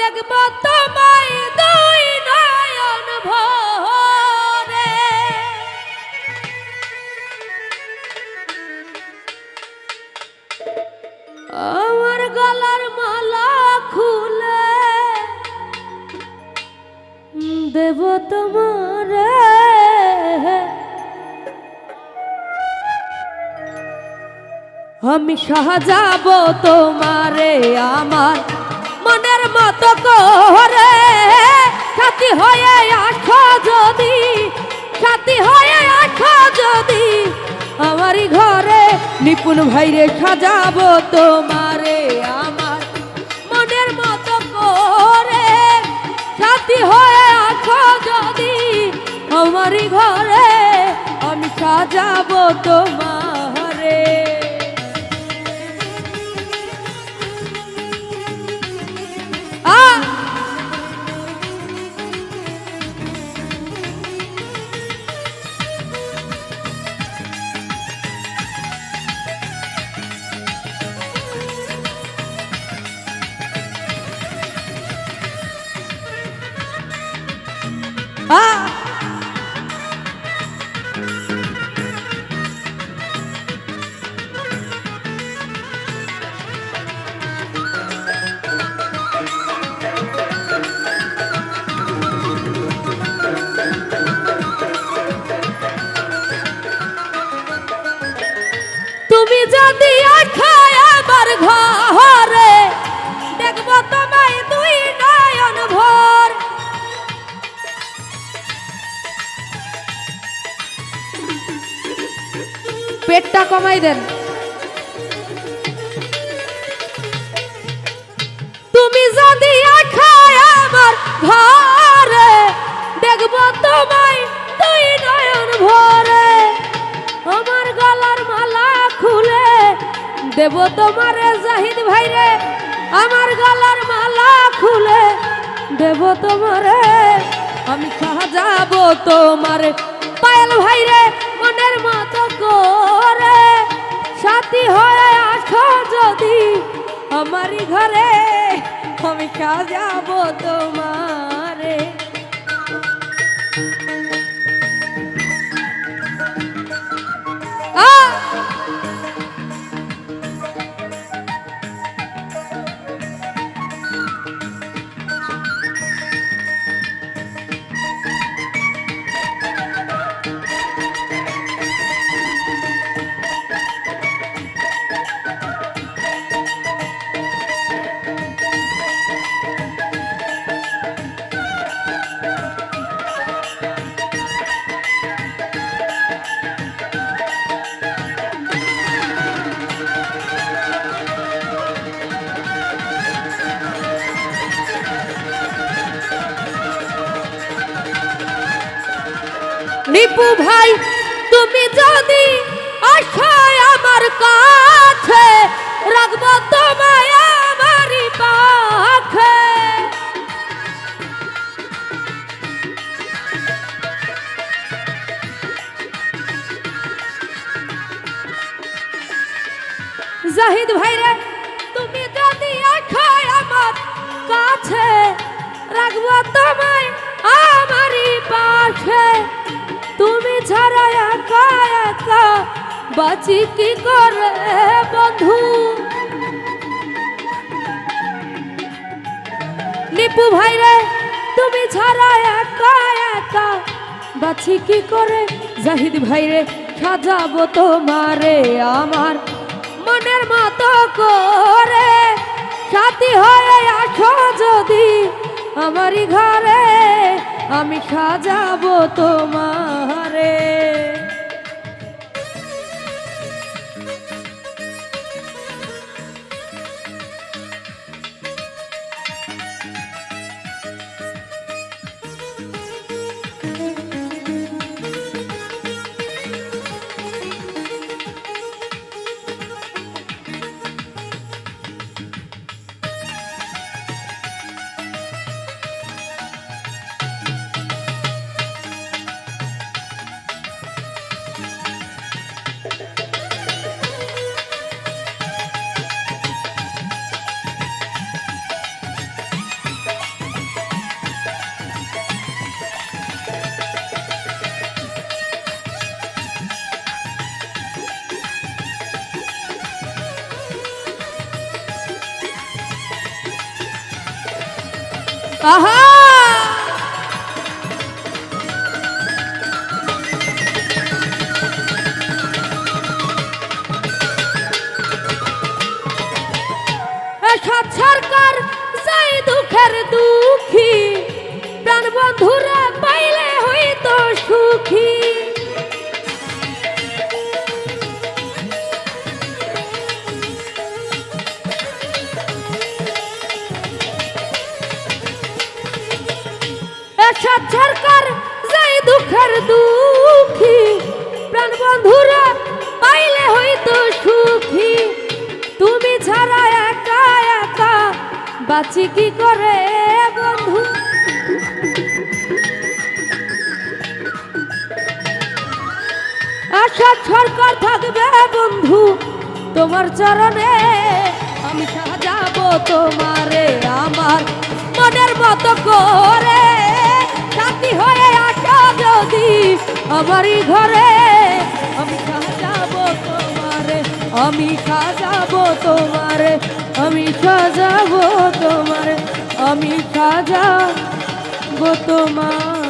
দেখব তোমায় দুই নয়ন ভরে। আমার গলার মালা খুলে দেব তোমারে। আমি সাজাবো তোমারে আমার মতো করে সাথী হয়ে আঠো যদি সাথী হয়ে আঠো যদি আমারই ঘরে নিপুণ ভাইরে সাজাবো তোমারে, আমার মনের মতো করে সাথী হয়ে আঠো যদি আমারই ঘরে আমি সাজাবো তোমারে পেটটা কমাই দেন। তুমি যদি আখায় আমার ঘরে, দেখব তোমায় দুই নয়ন ভরে। আমার গলার মালা খুলে দেব তোমারে জাহিদ ভাইরে। আমার গলার মালা খুলে দেব তোমারে। আমি সাজাবো তোমারে পায়েল ভাইরে। মনের মতো করে সাথী হয়ে আসো যদি আমারই ঘরে আমি সাজাবো তোমারে। আ নিপু ভাই তুমি যদি আসো আমার কাছে বাঁচি কি করে বন্ধু? নিপু ভাইরে তুমি ছাড়া একা একা বাঁচি কি করে? জাহিদ ভাইরে সাজাবো তোমারে আমার মনের মতো করে। সাথী হয়ে আসো যদি আমারই ঘরে, আমি সাজাবো তোমারে আহা সরকার যাই দুঃখের দুঃখী প্রাণ বন্ধুরা যাই দুঃখী, প্রাণ বন্ধুরা, পাইলে হইতো সুখী। তুমি ছাড়া একা একা বাঁচি কি করে বন্ধু? আশা সরকার থাকবে বন্ধু, তোমার চরণে আমি সাজাবো তোমারে আমার মনের মতো করে। আমারই ঘরে আমি সাজাবো তোমারে আমি সাজাবো তোমারে আমি সাজাবো তোমারে আমি সাজাবো তোমার।